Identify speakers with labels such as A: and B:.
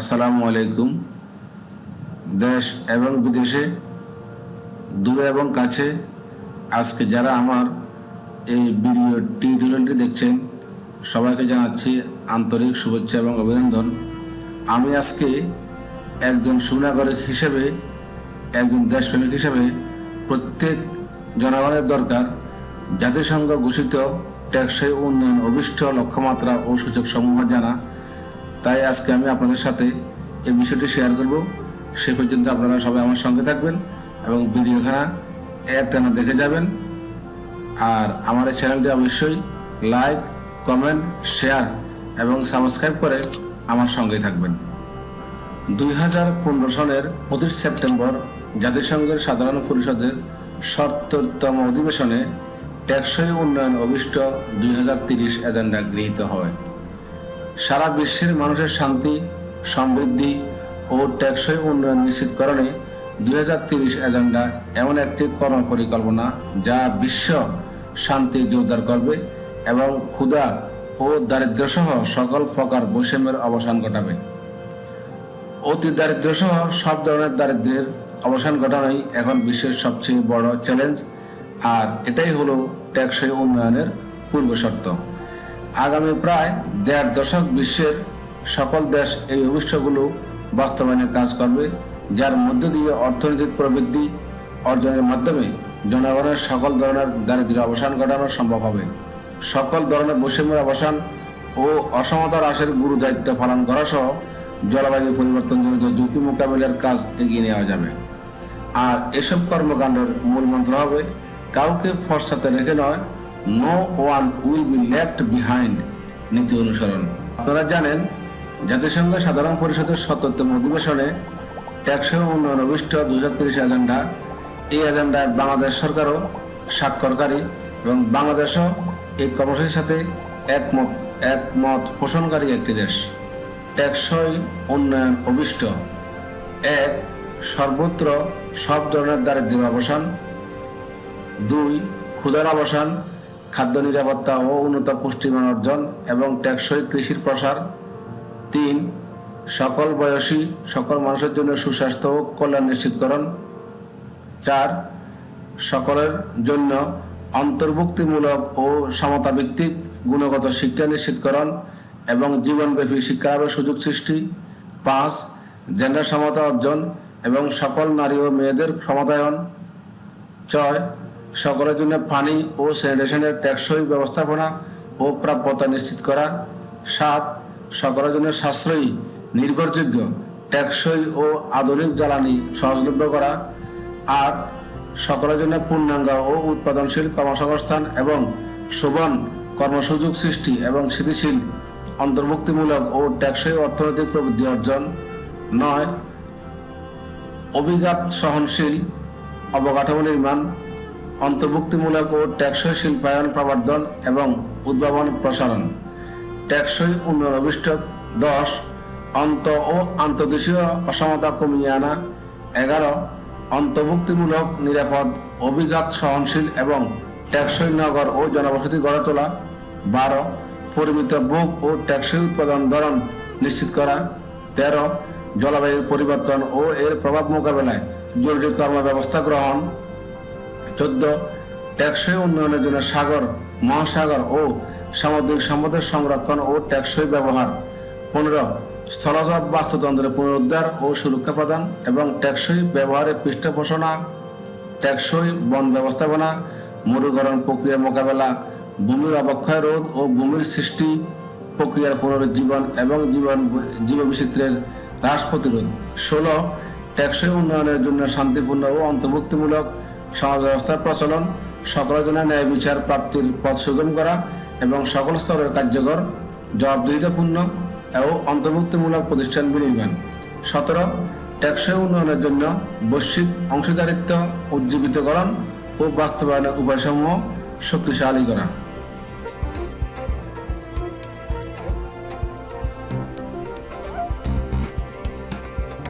A: আসসালামু আলাইকুম। দেশ এবং বিদেশে, দূরে এবং কাছে, আজকে যারা আমার এই ভিডিও টিউটোরিয়ালটি দেখছেন, সবাইকে জানাচ্ছি আন্তরিক শুভেচ্ছা এবং অভিনন্দন। আমি আজকে একজন সুনাগরিক হিসেবে, একজন দেশপ্রেমিক হিসেবে প্রত্যেক জনগণের দরকার জাতিসংঘ ঘোষিত টেকসই উন্নয়ন অভিষ্ট লক্ষ্যমাত্রা ও সূচক সমূহ জানা তাই আজকে আমি আপনাদের সাথে এই বিষয়টি শেয়ার করব। সে পর্যন্ত আপনারা সবাই আমার সঙ্গে থাকবেন এবং ভিডিওখানা একটানা দেখে যাবেন। আর আমার এই চ্যানেলটি অবশ্যই লাইক কমেন্ট শেয়ার এবং সাবস্ক্রাইব করে আমার সঙ্গেই থাকবেন। দুই হাজার পনেরো সনের পঁচিশ সেপ্টেম্বর জাতিসংঘের সাধারণ পরিষদের সত্তরতম অধিবেশনে টেকসই উন্নয়ন অভিষ্ট দুই হাজার তিরিশ এজেন্ডা গৃহীত হয়। সারা বিশ্বের মানুষের শান্তি, সমৃদ্ধি ও টেকসই উন্নয়ন নিশ্চিতকরণে দুই হাজার তিরিশ এজেন্ডা এমন একটি কর্মপরিকল্পনা যা বিশ্ব শান্তি জোরদার করবে এবং ক্ষুধা ও দারিদ্র্যসহ সকল প্রকার বৈষম্যের অবসান ঘটাবে। অতি দারিদ্র্যসহ সব ধরনের দারিদ্র্যের অবসান ঘটানোই এখন বিশ্বের সবচেয়ে বড় চ্যালেঞ্জ আর এটাই হলো টেকসই উন্নয়নের পূর্ব শর্ত আগামী প্রায় দেড় দশক বিশ্বের সকল দেশ এই অভিষ্টগুলো বাস্তবায়নে কাজ করবে, যার মধ্য দিয়ে অর্থনৈতিক প্রবৃদ্ধি অর্জনের মাধ্যমে জনগণের সকল ধরনের দারিদ্র্য অবসান ঘটানো সম্ভব হবে। সকল ধরনের বৈষম্যের অবসান ও অসমতা হ্রাসের গুরু দায়িত্ব পালন করা সহ জলবায়ু পরিবর্তনজনিত ঝুঁকি মোকাবিলার কাজ এগিয়ে নেওয়া যাবে। আর এসব কর্মকাণ্ডের মূল মন্ত্র হবে, কাউকে ফর্সাতে রেখে নয় no one will be left behind নীতি অনুসরণ। আপনারা জানেন, জাতিসংঘ সাধারণ পরিষদের সত্তরতম অধিবেশনে টেকসই উন্নয়ন অভিষ্ট দু এজেন্ডা। এই এজেন্ডায় বাংলাদেশ সরকারও স্বাক্ষরকারী এবং বাংলাদেশও এই কর্মসূচির সাথে একমত একমত পোষণকারী একটি দেশ। টেকসই উন্নয়ন অভিষ্ট। এক, সর্বত্র সব ধরনের দারিদ্র্যের অবসান। দুই, ক্ষুধার অবসান। খাদ্য নিরাপত্তা ও উন্নত পুষ্টিমান অর্জন এবং টেকসই কৃষির প্রসার। তিন, সকল বয়সী, সকল মানুষের জন্য সুস্বাস্থ্য ও কল্যাণ নিশ্চিতকরণ। চার, সকলের জন্য অন্তর্ভুক্তিমূলক ও সমতাভিত্তিক গুণগত শিক্ষা নিশ্চিতকরণ এবং জীবনব্যাপী শিক্ষা শিক্ষালাভের সুযোগ সৃষ্টি। পাঁচ জেন্ডার সমতা অর্জন এবং সকল নারী ও মেয়েদের ক্ষমতায়ন ছয় সকলের জন্য পানি ও স্যানিটেশনের টেকসই ব্যবস্থাপনা ও প্রাপ্যতা নিশ্চিত করা। সাত, সকলের জন্য সাশ্রয়ী, নির্ভরযোগ্য, টেকসই ও আধুনিক জ্বালানি সহজলভ্য করা। আট, সকলের জন্য পূর্ণাঙ্গ ও উৎপাদনশীল কর্মসংস্থান এবং শোভন কর্মসুযোগ সৃষ্টি এবং স্থিতিশীল, অন্তর্ভুক্তিমূলক ও টেকসই অর্থনৈতিক প্রবৃদ্ধি অর্জন। নয়, অভিঘাত সহনশীল, অবকাঠামো নির্মাণ অন্তর্ভুক্তিমূলক ও টেকসই শিল্পায়ন প্রবর্ধন এবং উদ্ভাবন প্রসারণ। টেকসই উন্নয়ন অভিষ্ট দশ, অন্ত ও আন্তর্দেশীয় অসমতা কমিয়ে আনা। এগারো, অন্তর্ভুক্তিমূলক, নিরাপদ, অভিঘাত সহনশীল এবং টেকসই নগর ও জনবসতি গড়ে তোলা। বারো, পরিমিত ভোগ ও টেকসই উৎপাদন ধরন নিশ্চিত করা। তেরো, জলবায়ুর পরিবর্তন ও এর প্রভাব মোকাবেলায় জরুরি কর্ম ব্যবস্থা গ্রহণ। চোদ্দ, টেকসই উন্নয়নের জন্য সাগর, মহাসাগর ও সামুদ্রিক সম্পদের সংরক্ষণ ও টেকসই ব্যবহার। পনেরো স্থলজ বাস্তুতন্ত্রের পুনরুদ্ধার ও সুরক্ষা প্রদান এবং টেকসই ব্যবহারের পৃষ্ঠপোষণা, টেকসই বন ব্যবস্থাপনা, মরুকরণ প্রক্রিয়ার মোকাবেলা, ভূমির অবক্ষয় রোধ ও ভূমির সৃষ্টি, প্রক্রিয়ার পুনরুজ্জীবন এবং জীবন, জীববৈচিত্র্যের হ্রাস প্রতিরোধ। ষোলো, টেকসই উন্নয়নের জন্য শান্তিপূর্ণ ও অন্তর্ভুক্তিমূলক সমাজ ব্যবস্থার প্রচলন, সকলের জন্য ন্যায় বিচার প্রাপ্তির পথ সুগম করা এবং সকল স্তরের কার্যকর, জবাবদিহিতাপূর্ণ ও অন্তর্ভুক্তিমূলক প্রতিষ্ঠানগুলি বিনির্মাণ। সতেরো, টেকসই উন্নয়নের জন্য বৈশ্বিক অংশীদারিত্ব উজ্জীবিতকরণ ও বাস্তবায়নের উপায়সমূহ শক্তিশালী করা